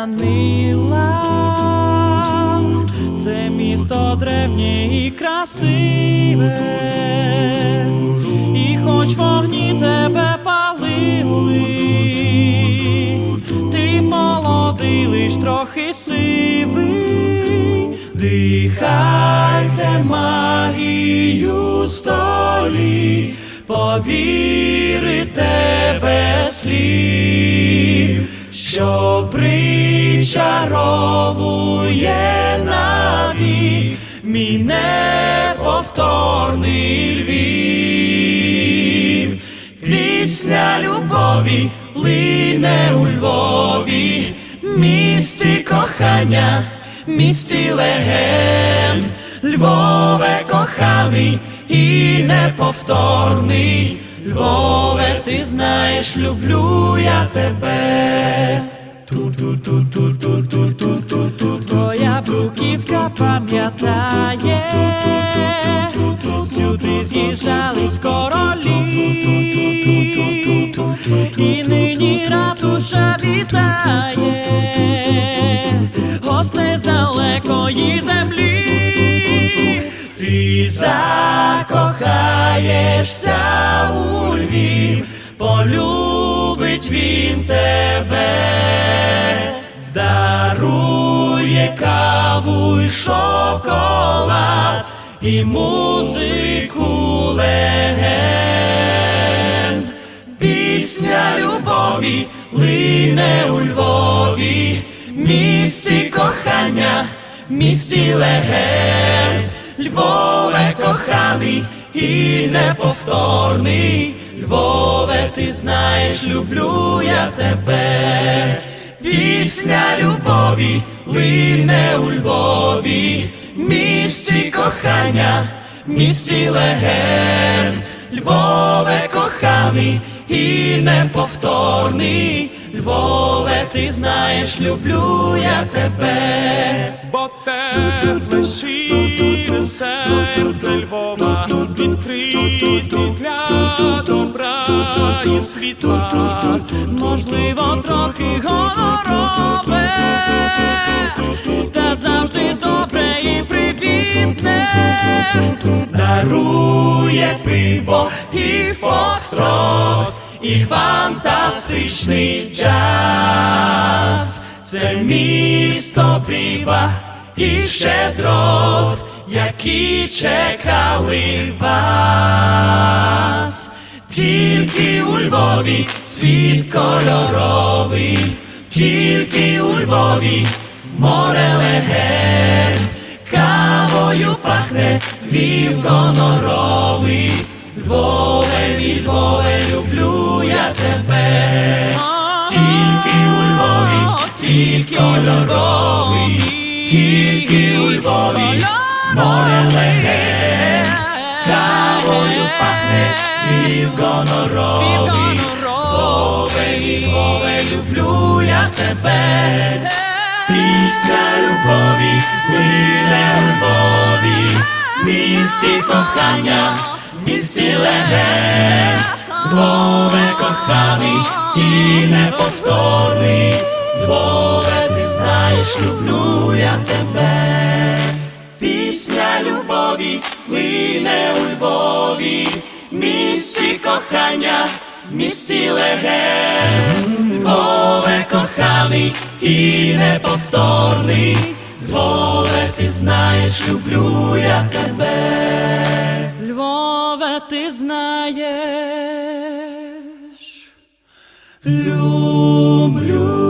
Данила, це місто древнє і красиве, і хоч вогні тебе палили, ти молодий, лиш трохи сивий, дихайте магію столі, повірите без слів що причаровує навік мій неповторний Львів. Пісня любові лине у Львові, місті кохання, місті легенд, Львове коханий і неповторний. Львове, ти знаєш, люблю я тебе. Ту-ту-ту-ту-ту-ту-ту-ту. Твоя бруківка пам'ятає, сюди з'їжджались королі, і нині ратуша вітає, гостей з далекої землі, ти закохаєшся полюбить він тебе, дарує каву й шоколад і музику легенд. Пісня любові лине у Львові, місті кохання, місті легенд, Львове коханий і неповторний. Львове, ти знаєш, люблю я тебе. Пісня любові лине у Львові, місті кохання, місті легенд, Львове коханий і неповторний. Львове, ти знаєш, люблю я тебе. Щире серце Львова відкриті для добра і світла. Можливо, трохи гонорове, та завжди добре і привітне. Дарує пиво і фокстрот, і фантастичний джаз. Це місто дива і щедрот, які чекали вас. Тільки у Львові світ кольоровий, тільки у Львові море легенд, кавою пахне Львів гоноровий. Львове, мій Львове, люблю я тебе. Тільки у Львові світ кольоровий, тільки у Львові море легенд, кавою пахне гоноровий. Львове, мій Львове, люблю я тебе. Пісня любові лине у Львові, місті кохання, місті легенд, Львове коханий і неповторний, Львове, знаєш, люблю я тебе. Пісня любові лине у Львові, місті кохання, місті легенд, Львове коханий і неповторний, Львове, ти знаєш, люблю я тебе. Львове, ти знаєш, люблю